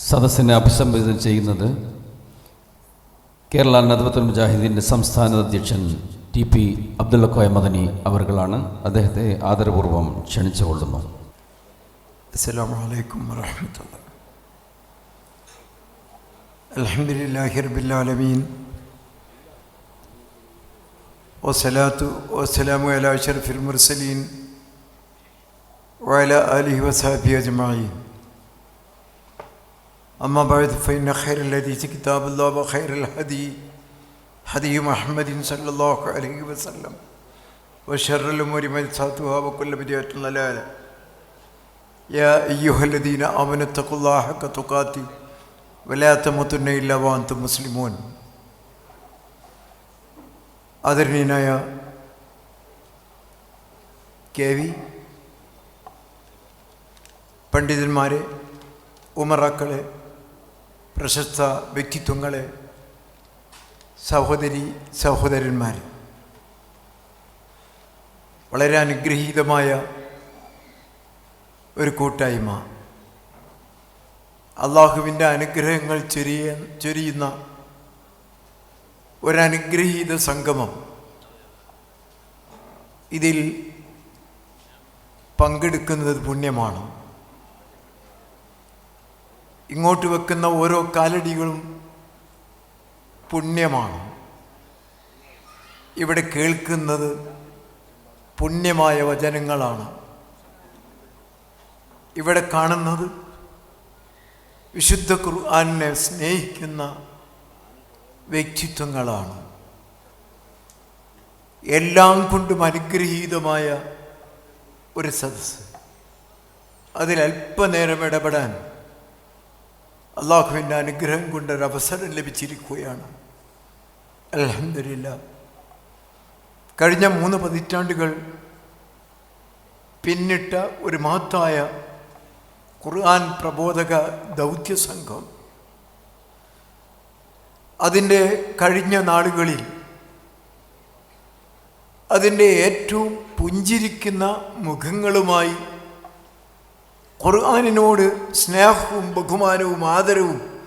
സദസ്സിനെ അഭിസംബോധന ചെയ്യുന്നത് കേരള നദവത്തുൽ മുജാഹിദീന്റെ സംസ്ഥാന അധ്യക്ഷൻ ടി പി അബ്ദുള്ളക്കോയ മദനി അവർകളാണ് അദ്ദേഹത്തെ ആദരപൂർവം ക്ഷണിച്ചുകൊള്ളുന്നു അസ്സലാമലൈക്കും വരഹമത്തുള്ള അലഹമുല്ലാഹി റബിലാലമീൻ വസ്സലാത്തു വസ്സലാമു അല അഷറഫിൽ മുർസലീൻ വല അലി വസാബി അജ്മായി أما بعد فإن خير الحديث كتاب الله وخير الهدي هدي محمد صلى الله عليه وسلم وشر الأمور محدثاتها وكل بدعة ضلالة يا أيها الذين آمنوا اتقوا الله حق تقاته ولا تموتن إلا وأنتم مسلمون ആദരണീയനായ കെ വി പണ്ഡിതന്മാരെ ഉമറാക്കളെ പ്രശസ്ത വ്യക്തിത്വങ്ങളെ സഹോദരി സഹോദരന്മാർ വളരെ അനുഗ്രഹീതമായ ഒരു കൂട്ടായ്മ. അള്ളാഹുവിന്റെ അനുഗ്രഹങ്ങൾ ചൊരിയ ചൊരിയുന്ന ഒരനുഗ്രഹീത സംഗമം. ഇതിൽ പങ്കെടുക്കുന്നത് പുണ്യമാണ്. ഇങ്ങോട്ട് വെക്കുന്ന ഓരോ കാലടികളും പുണ്യമാണ്. ഇവിടെ കേൾക്കുന്നത് പുണ്യമായ വചനങ്ങളാണ്. ഇവിടെ കാണുന്നത് വിശുദ്ധ ഖുർആാനിനെ സ്നേഹിക്കുന്ന വ്യക്തിത്വങ്ങളാണ്. എല്ലാം കൊണ്ടും അനുഗ്രഹീതമായ ഒരു സദസ്സ്. അതിൽ അല്പനേരം ഇടപെടാൻ അള്ളാഹുവിന്റെ അനുഗ്രഹം കൊണ്ടൊരു അവസരം ലഭിച്ചിരിക്കുകയാണ്. അലഹമില്ല കഴിഞ്ഞ മൂന്ന് പതിറ്റാണ്ടുകൾ പിന്നിട്ട ഒരു മഹത്തായ ഖുർആൻ പ്രബോധക ദൗത്യ സംഘം. അതിന്റെ കഴിഞ്ഞ നാളുകളിൽ അതിന്റെ ഏറ്റവും പുഞ്ചിരിക്കുന്ന മുഖങ്ങളുമായി ഖുർആാനിനോട് സ്നേഹവും ബഹുമാനവും ആദരവും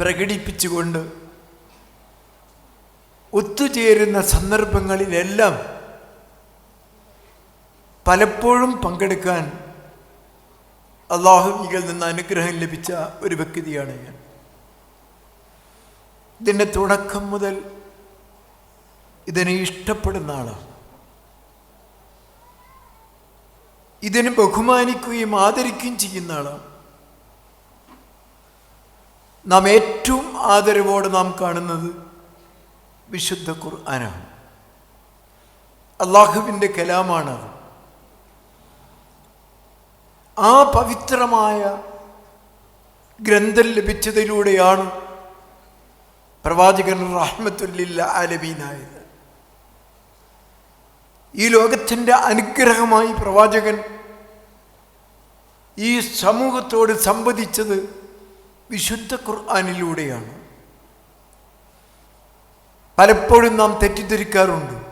പ്രകടിപ്പിച്ചുകൊണ്ട് ഒത്തുചേരുന്ന സന്ദർഭങ്ങളിലെല്ലാം പലപ്പോഴും പങ്കെടുക്കാൻ അള്ളാഹുവിൽ നിന്ന് അനുഗ്രഹം ലഭിച്ച ഒരു വ്യക്തിയാണ് ഞാൻ. ഇതിന്റെ തുടക്കം മുതൽ ഇതിനെ ഇഷ്ടപ്പെടുന്ന ആളാണ്. ഇതിനെ ബഹുമാനിക്കുകയും ആദരിക്കുകയും ചെയ്യുന്ന ആളാണ്. നാം ഏറ്റവും ആദരവോടെ നാം കാണുന്നത് വിശുദ്ധ ഖുർആനാണ്. അള്ളാഹുവിന്റെ കലാമാണത് ആ പവിത്രമായ ഗ്രന്ഥം ലഭിച്ചതിലൂടെയാണ് പ്രവാചകൻ റഹ്മത്തുല്ലില്ല ആലമീനായത്. ഈ ലോകത്തിന്റെ അനുഗ്രഹമായി പ്രവാചകൻ ഈ സമൂഹത്തോട് സംവദിച്ചത് വിശുദ്ധ ഖുർആാനിലൂടെയാണ്. പലപ്പോഴും നാം തെറ്റിദ്ധരിക്കാറുണ്ട്.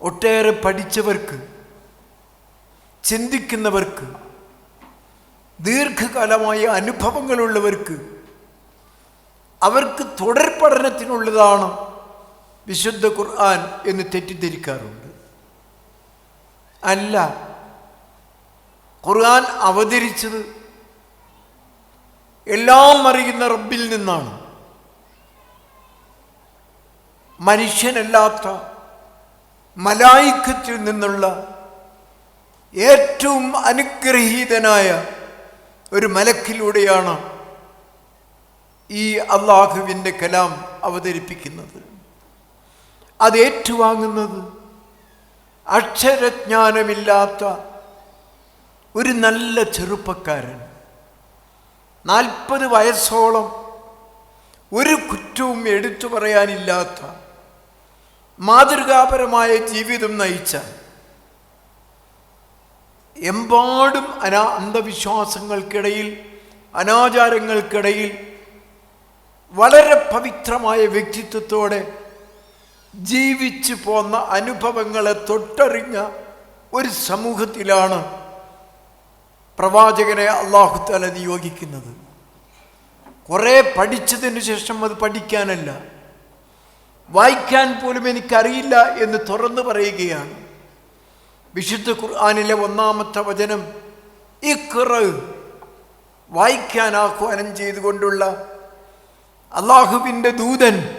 ഒട്ടേറെ പഠിച്ചവർക്ക് ചിന്തിക്കുന്നവർക്ക് ദീർഘകാലമായ അനുഭവങ്ങളുള്ളവർക്ക് അവർക്ക് തുടർ പഠനത്തിനുള്ളതാണ് വിശുദ്ധ ഖുർആൻ എന്ന് തെറ്റിദ്ധരിക്കാറുണ്ട്. അല്ല ഖുർആൻ അവതരിച്ചത് എല്ലാം അറിയുന്ന റബ്ബിൽ നിന്നാണ്. മനുഷ്യനല്ലാത്ത മലായിക്കത്തിൽ നിന്നുള്ള ഏറ്റവും അനുഗ്രഹീതനായ ഒരു മലക്കിലൂടെയാണ് ഈ അള്ളാഹുവിന്റെ കലാം അവതരിപ്പിക്കുന്നത്. അത് ഏറ്റുവാങ്ങുന്നത് അക്ഷരജ്ഞാനമില്ലാത്ത ഒരു നല്ല ചെറുപ്പക്കാരൻ. നാൽപ്പത് വയസ്സോളം ഒരു കുറ്റവും എടുത്തു പറയാനില്ലാത്ത മാതൃകാപരമായ ജീവിതം നയിച്ച എമ്പാടും അനാ അന്ധവിശ്വാസങ്ങൾക്കിടയിൽ അനാചാരങ്ങൾക്കിടയിൽ വളരെ പവിത്രമായ വ്യക്തിത്വത്തോടെ ജീവിച്ചു പോന്ന അനുഭവങ്ങളെ തൊട്ടറിഞ്ഞ ഒരു സമൂഹത്തിലാണ് പ്രവാചകനെ അള്ളാഹുത്തല നിയോഗിക്കുന്നത്. കുറേ പഠിച്ചതിന് ശേഷം അത് പഠിക്കാനല്ല. വായിക്കാൻ പോലും എനിക്കറിയില്ല എന്ന് തുറന്നു പറയുകയാണ്. വിശുദ്ധ ഖുർആാനിലെ ഒന്നാമത്തെ വചനം ഇഖ്റ വായിക്കാൻ ആഹ്വാനം ചെയ്തുകൊണ്ടുള്ള അള്ളാഹുവിന്റെ ദൂതൻ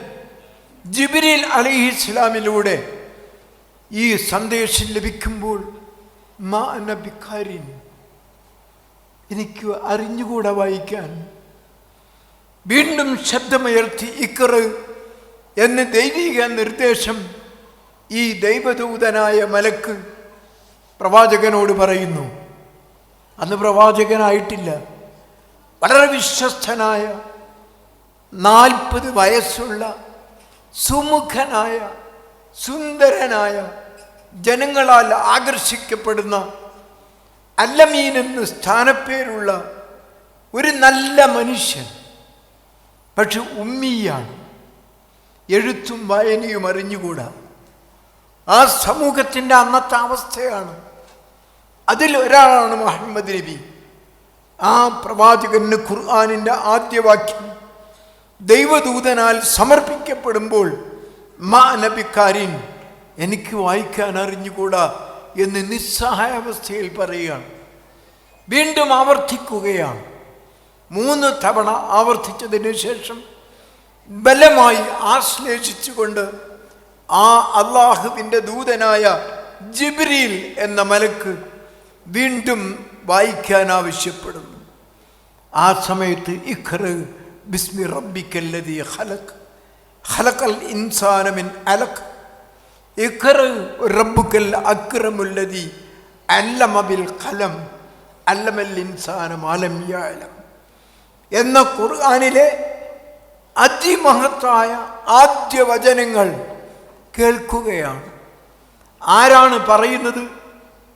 ജിബിരിൽ അലി ഇസ്ലാമിലൂടെ ഈ സന്ദേശം ലഭിക്കുമ്പോൾ മാ നബിക്കാരിൻ എനിക്ക് അറിഞ്ഞുകൂടെ വായിക്കാൻ. വീണ്ടും ശബ്ദമുയർത്തി ഇക്കറ് എന്ന് ദൈവിക നിർദ്ദേശം ഈ ദൈവദൂതനായ മലക്ക് പ്രവാചകനോട് പറയുന്നു. അന്ന് പ്രവാചകനായിട്ടില്ല. വളരെ വിശ്വസ്തനായ നാൽപ്പത് വയസ്സുള്ള സുമുഖനായ സുന്ദരനായ ജനങ്ങളാൽ ആകർഷിക്കപ്പെടുന്ന അല്ലമീൻ എന്ന് സ്ഥാനപ്പേരുള്ള ഒരു നല്ല മനുഷ്യൻ പക്ഷെ ഉമ്മിയാണ്. എഴുത്തും വായനയും അറിഞ്ഞുകൂടാ. ആ സമൂഹത്തിന്റെ അന്നത്തെ അവസ്ഥയാണ്. അതിലൊരാളാണ് മുഹമ്മദ് നബി. ആ പ്രവാചകന് ഖുർആാനിന്റെ ആദ്യ വാക്യം ദൈവദൂതനാൽ സമർപ്പിക്കപ്പെടുമ്പോൾ മാ നബിക്കാരിൻ എനിക്ക് വായിക്കാൻ അറിഞ്ഞുകൂടാ. എന്ന് നിസ്സഹായാവസ്ഥയിൽ പറയുകയാണ്. വീണ്ടും ആവർത്തിക്കുകയാണ്. മൂന്ന് തവണ ആവർത്തിച്ചതിന് ശേഷം ബലമായി ആശ്ലേഷിച്ചുകൊണ്ട് ആ അള്ളാഹുവിന്റെ ദൂതനായ ജിബ്രീൽ എന്ന മലക്ക് വീണ്ടും വായിക്കാൻ ആവശ്യപ്പെടുന്നു. ആ സമയത്ത് ഇഖറ് ബിസ്മി റബ്ബിക്കല്ലതി ഹലക് ഹലക്കൽ ഇൻസാനമിൻ ഇഖ്റ് ഖലം യഅലം എന്ന ഖുർആനിലെ അതിമഹത്തായ ആദ്യ വചനങ്ങൾ കേൾക്കുകയാണ്. ആരാണ് പറയുന്നത്?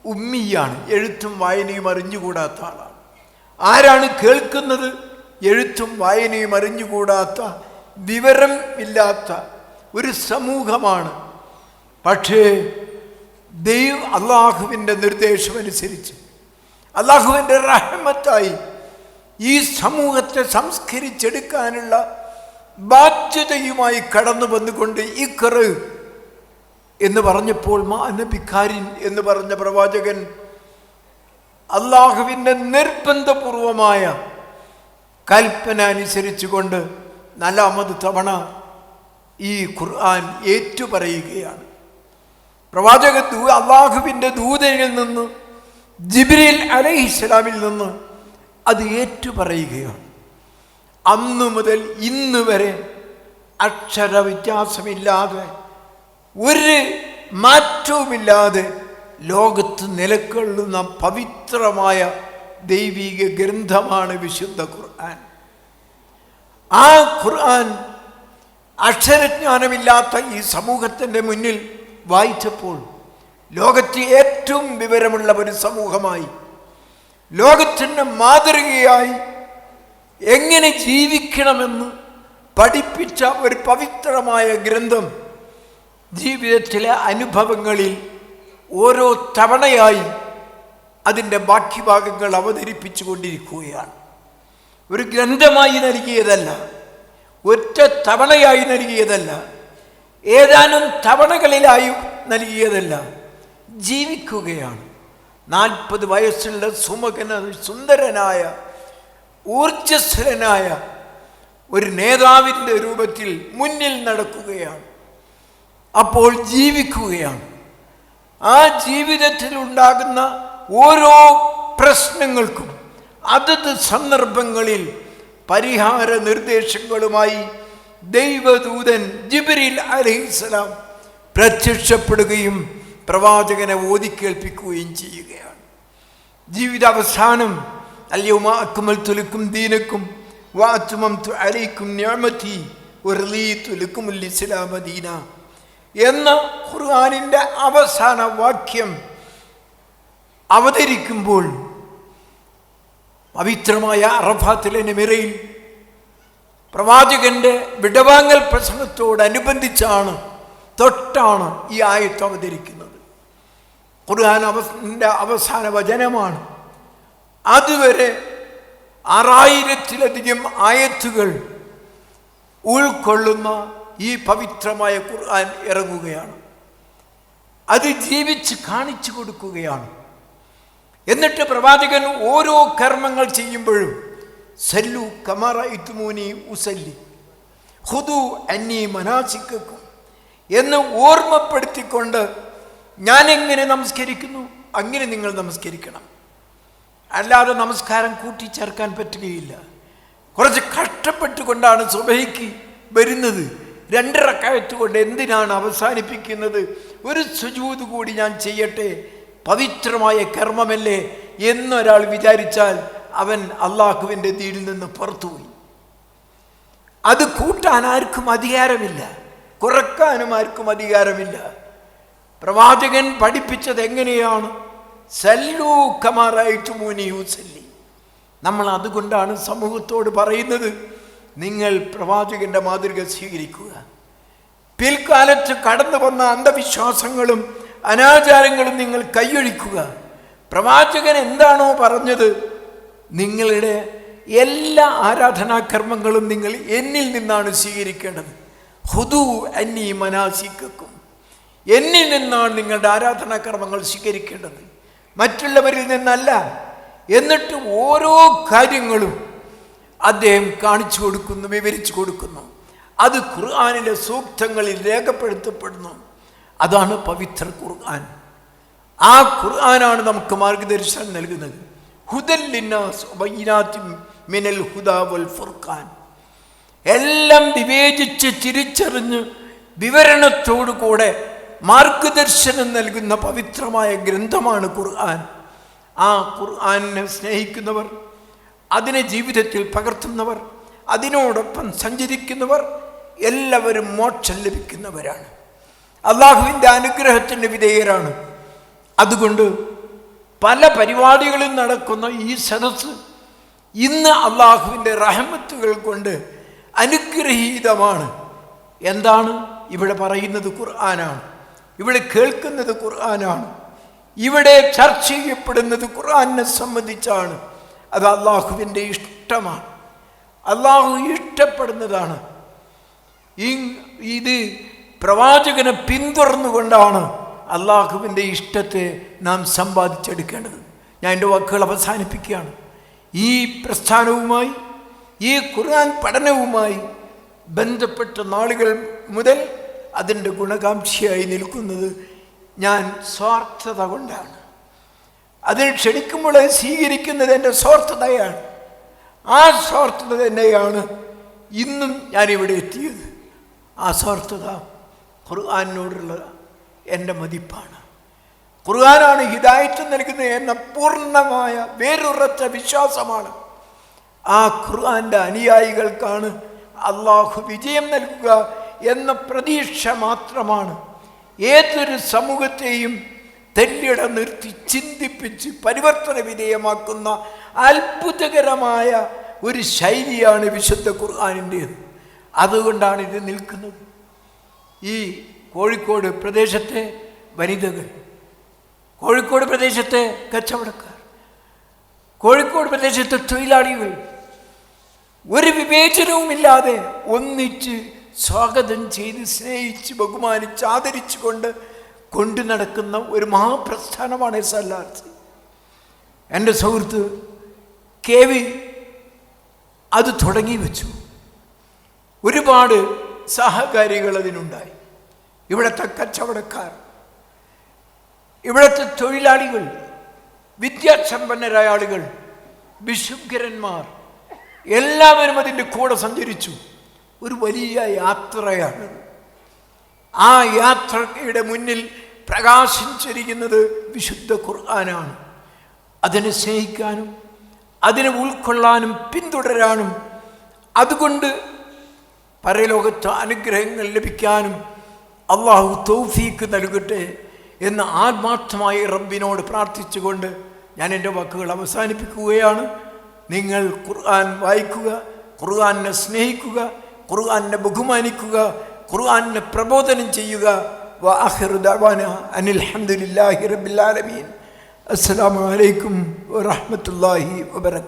ഉമ്മിയാണ്. എഴുത്തും വായനയും അറിഞ്ഞുകൂടാത്ത ആളാണ്. ആരാണ് കേൾക്കുന്നത്? എഴുത്തും വായനയും അറിഞ്ഞുകൂടാത്ത വിവരം ഇല്ലാത്ത ഒരു സമൂഹമാണ് പക്ഷേ ദൈവ അള്ളാഹുവിന്റെ നിർദ്ദേശമനുസരിച്ച് അള്ളാഹുവിന്റെ റഹമത്തായി ഈ സമൂഹത്തെ സംസ്കരിച്ചെടുക്കാനുള്ള ബാധ്യതയുമായി കടന്നു വന്നുകൊണ്ട് ഈ കറ് എന്ന് പറഞ്ഞപ്പോൾ മാനബിക്കാരിൻ എന്ന് പറഞ്ഞ പ്രവാചകൻ അള്ളാഹുവിന്റെ നിർബന്ധപൂർവമായ കൽപ്പന അനുസരിച്ചുകൊണ്ട് നാലാമത് തവണ ഈ ഖുർആൻ ഏറ്റുപറയുകയാണ്. പ്രവാചക ദൂ അള്ളാഹുവിന്റെ ദൂതനിൽ നിന്ന് ജിബ്രീൽ അലൈഹിസ്സലാമിൽ നിന്ന് അത് ഏറ്റുപറയുകയാണ്. അന്നു മുതൽ ഇന്ന് വരെ അക്ഷര വ്യത്യാസമില്ലാതെ ഒരു മാറ്റവുമില്ലാതെ ലോകത്ത് നിലക്കൊള്ളുന്ന പവിത്രമായ ദൈവിക ഗ്രന്ഥമാണ് വിശുദ്ധ ഖുർആൻ. ആ ഖുർആൻ അക്ഷരജ്ഞാനമില്ലാത്ത ഈ സമൂഹത്തിന്റെ മുന്നിൽ വായിച്ചപ്പോൾ ലോകത്തെ ഏറ്റവും വിവരമുള്ള ഒരു സമൂഹമായി ലോകത്തിന്റെ മാതൃകയായി എങ്ങനെ ജീവിക്കണമെന്ന് പഠിപ്പിച്ച ഒരു പവിത്രമായ ഗ്രന്ഥം ജീവിതത്തിലെ അനുഭവങ്ങളിൽ ഓരോ തവണയായി അതിന്റെ ബാക്കി ഭാഗങ്ങൾ അവതരിപ്പിച്ചു കൊണ്ടിരിക്കുകയാണ് ഒരു ഗ്രന്ഥമായി നൽകിയതല്ല ഒറ്റ തവണയായി നൽകിയതല്ല ഏതാനും തവണകളിലായി നൽകിയതല്ല ജീവിക്കുകയാണ്. നാൽപ്പത് വയസ്സുള്ള സുമകന സുന്ദരനായ ഊർജസ്വരനായ ഒരു നേതാവിന്റെ രൂപത്തിൽ മുന്നിൽ നടക്കുകയാണ്. അപ്പോൾ ജീവിക്കുകയാണ്. ആ ജീവിതത്തിൽ ഉണ്ടാകുന്ന ഓരോ പ്രശ്നങ്ങൾക്കും അതത് സന്ദർഭങ്ങളിൽ പരിഹാര നിർദ്ദേശങ്ങളുമായി ദൈവദൂതൻ ജിബിരിൽ അലഹിസ്സലാം പ്രത്യക്ഷപ്പെടുകയും പ്രവാചകനെ ഓതിക്കേൽപ്പിക്കുകയും ചെയ്യുകയാണ്. ജീവിതാവസാനം അല്യവുമാ അക്കുമൽ തുലുക്കും ദീനക്കും വാത്തുമം അലൈക്കും ഞാമത്തി ഇസ്ലാമ ദീന എന്ന ഖുർആാനിന്റെ അവസാന വാക്യം അവതരിക്കുമ്പോൾ പവിത്രമായ അറഫാത്തിലെ നിമിറയിൽ പ്രവാചകന്റെ വിടവാങ്ങൽ പ്രസംഗത്തോടനുബന്ധിച്ചാണ് തൊട്ടാണ് ഈ ആയത്ത് അവതരിക്കുന്നത്. ഖുർആൻ അവസിന്റെ അവസാന വചനമാണ്. അതുവരെ ആറായിരത്തിലധികം ആയത്തുകൾ ഉൾക്കൊള്ളുന്ന ഈ പവിത്രമായ ഖുർആൻ ഇറങ്ങുകയാണ്. അത് ജീവിച്ച് കാണിച്ചു കൊടുക്കുകയാണ്. എന്നിട്ട് പ്രവാചകൻ ഓരോ കർമ്മങ്ങൾ ചെയ്യുമ്പോഴും സല്ലു കമറ ഇത്തുമൂനി ഉസല്ലി. ഹുദു അന്നി മനാസിക്കും എന്ന് ഓർമ്മപ്പെടുത്തിക്കൊണ്ട് ഞാൻ എങ്ങനെ നമസ്കരിക്കുന്നു? അങ്ങനെ നിങ്ങൾ നമസ്കരിക്കണം. അല്ലാതെ നമസ്കാരം കൂട്ടിച്ചേർക്കാൻ പറ്റുകയില്ല. കുറച്ച് കഷ്ടപ്പെട്ടുകൊണ്ടാണ് സുബഹിക്ക് വരുന്നത്. രണ്ടിറക്കയത്ത് കൊണ്ട് എന്തിനാണ് അവസാനിപ്പിക്കുന്നത്? ഒരു സുജൂത് കൂടി ഞാൻ ചെയ്യട്ടെ? പവിത്രമായ കർമ്മമല്ലേ എന്നൊരാൾ വിചാരിച്ചാൽ അവൻ അള്ളാഹുവിന്റെ തീരിൽ നിന്ന് പുറത്തുപോയി. അത് കൂട്ടാൻ ആർക്കും അധികാരമില്ല. കുറക്കാനും ആർക്കും അധികാരമില്ല. പ്രവാചകൻ പഠിപ്പിച്ചത് എങ്ങനെയാണ്? സല്ലു മൂനിയൂസല്ലി നമ്മൾ അതുകൊണ്ടാണ് സമൂഹത്തോട് പറയുന്നത് നിങ്ങൾ പ്രവാചകന്റെ മാതൃക സ്വീകരിക്കുക. പിൽക്കാലത്ത് കടന്നു വന്ന അന്ധവിശ്വാസങ്ങളും അനാചാരങ്ങളും നിങ്ങൾ കൈയൊഴിക്കുക. പ്രവാചകൻ എന്താണോ പറഞ്ഞത് നിങ്ങളുടെ എല്ലാ ആരാധനാകർമ്മങ്ങളും നിങ്ങൾ എന്നിൽ നിന്നാണ് സ്വീകരിക്കേണ്ടത്. ഹുദു അന്നി മനാസിക്കും എന്നിൽ നിന്നാണ് നിങ്ങളുടെ ആരാധനാകർമ്മങ്ങൾ സ്വീകരിക്കേണ്ടത്. മറ്റുള്ളവരിൽ നിന്നല്ല. എന്നിട്ട് ഓരോ കാര്യങ്ങളും അദ്ദേഹം കാണിച്ചു കൊടുക്കുന്നു വിവരിച്ചു കൊടുക്കുന്നു. അത് ഖുർആാനിലെ സൂക്തങ്ങളിൽ രേഖപ്പെടുത്തപ്പെടുന്നു. അതാണ് പവിത്ര ഖുർആൻ. ആ ഖുർആനാണ് നമുക്ക് മാർഗദർശനം നൽകുന്നത്. മിനൽ ഫുർഖാൻ. എല്ലാം വിവേചിച്ച് തിരിച്ചറിഞ്ഞ് വിവരണത്തോടുകൂടെ മാർഗദർശനം നൽകുന്ന പവിത്രമായ ഗ്രന്ഥമാണ് ഖുർആൻ. ആ ഖുർആനെ സ്നേഹിക്കുന്നവർ അതിനെ ജീവിതത്തിൽ പകർത്തുന്നവർ അതിനോടൊപ്പം സഞ്ചരിക്കുന്നവർ എല്ലാവരും മോക്ഷം ലഭിക്കുന്നവരാണ്. അള്ളാഹുവിന്റെ അനുഗ്രഹത്തിന്റെ വിധേയരാണ്. അതുകൊണ്ട് പല പരിപാടികളും നടക്കുന്ന ഈ സദസ് ഇന്ന് അള്ളാഹുവിന്റെ റഹമത്തുകൾ കൊണ്ട് അനുഗ്രഹീതമാണ്. എന്താണ്? ഇവിടെ പറയുന്നത് ഖുർആനാണ്. ഇവിടെ കേൾക്കുന്നത് ഖുർആനാണ്. ഇവിടെ ചർച്ച ചെയ്യപ്പെടുന്നത് ഖുർആനെ സംബന്ധിച്ചാണ്. അത് അള്ളാഹുവിന്റെ ഇഷ്ടമാണ്. അള്ളാഹു ഇഷ്ടപ്പെടുന്നതാണ്. ഇത് പ്രവാചകനെ പിന്തുടർന്നുകൊണ്ടാണ് അള്ളാഹുവിന്റെ ഇഷ്ടത്തെ നാം സമ്പാദിച്ചെടുക്കേണ്ടത്. ഞാൻ എന്റെ വാക്കുകൾ അവസാനിപ്പിക്കുകയാണ്. ഈ പ്രസ്ഥാനവുമായി ഈ ഖുർആൻ പഠനവുമായി ബന്ധപ്പെട്ട നാളുകൾ മുതൽ അതിന്റെ ഗുണകാംക്ഷിയായി നിൽക്കുന്നത് ഞാൻ സ്വാർത്ഥത കൊണ്ടാണ്. അതിൽ ക്ഷണിക്കുമ്പോൾ സ്വീകരിക്കുന്നത് എന്റെ സ്വാർത്ഥതയാണ്. ആ സ്വാർത്ഥത തന്നെയാണ് ഇന്നും ഞാനിവിടെ എത്തിയത്. ആ സ്വാർത്ഥത ഖുർആാനിനോടുള്ള എന്റെ മതിപ്പാണ്. ഖുർആനാണ് ഹിദായത്ത് നൽകുന്ന എന്ന പൂർണമായ വേറുറച്ച വിശ്വാസമാണ്. ആ ഖുർആന്റെ അനുയായികൾക്കാണ് അള്ളാഹു വിജയം നൽകുക എന്ന പ്രതീക്ഷ മാത്രമാണ്. ഏതൊരു സമൂഹത്തെയും തെല്ലിട നിർത്തി ചിന്തിപ്പിച്ച് പരിവർത്തന വിധേയമാക്കുന്ന അത്ഭുതകരമായ ഒരു ശൈലിയാണ് വിശുദ്ധ ഖുർആാനിന്റേത്. അതുകൊണ്ടാണ് ഇത് നിൽക്കുന്നത്. ഈ കോഴിക്കോട് പ്രദേശത്തെ വനിതകൾ കോഴിക്കോട് പ്രദേശത്തെ കച്ചവടക്കാർ കോഴിക്കോട് പ്രദേശത്തെ തൊഴിലാളികൾ ഒരു വിവേചനവുമില്ലാതെ ഒന്നിച്ച് സ്വാഗതം ചെയ്ത് സ്നേഹിച്ച് ബഹുമാനിച്ച് ആദരിച്ചുകൊണ്ട് കൊണ്ടു നടക്കുന്ന ഒരു മഹാപ്രസ്ഥാനമാണ് എസ് എൽ ആർ സി. എന്റെ സുഹൃത്ത് കെ വി അത് തുടങ്ങി വെച്ചു. ഒരുപാട് സഹകാരികൾ അതിനുണ്ടായി. ഇവിടുത്തെ കച്ചവടക്കാർ ഇവിടുത്തെ തൊഴിലാളികൾ വിദ്യാസമ്പന്നരായ ആളുകൾ വിശുദ്ധരന്മാർ എല്ലാവരും അതിന്റെ കൂടെ സഞ്ചരിച്ചു. ഒരു വലിയ യാത്രയാണ്. ആ യാത്രയുടെ മുന്നിൽ പ്രകാശിച്ചിരിക്കുന്നത് വിശുദ്ധ ഖുർആനാണ്. അതിനെ സ്നേഹിക്കാനും അതിനെ ഉൾക്കൊള്ളാനും പിന്തുടരാനും അതുകൊണ്ട് പരലോകത്ത് അനുഗ്രഹങ്ങൾ ലഭിക്കാനും അള്ളാഹു തൗഫീക്ക് നൽകട്ടെ എന്ന് ആത്മാർത്ഥമായി റബ്ബിനോട് പ്രാർത്ഥിച്ചുകൊണ്ട് ഞാൻ എന്റെ വാക്കുകൾ അവസാനിപ്പിക്കുകയാണ്. നിങ്ങൾ ഖുർആൻ വായിക്കുക ഖുർആാനെ സ്നേഹിക്കുക ഖുർആാനെ ബഹുമാനിക്കുക ഖുർആാനെ പ്രബോധനം ചെയ്യുക. അസ്സാം വലൈക്കും അനിൽ വാ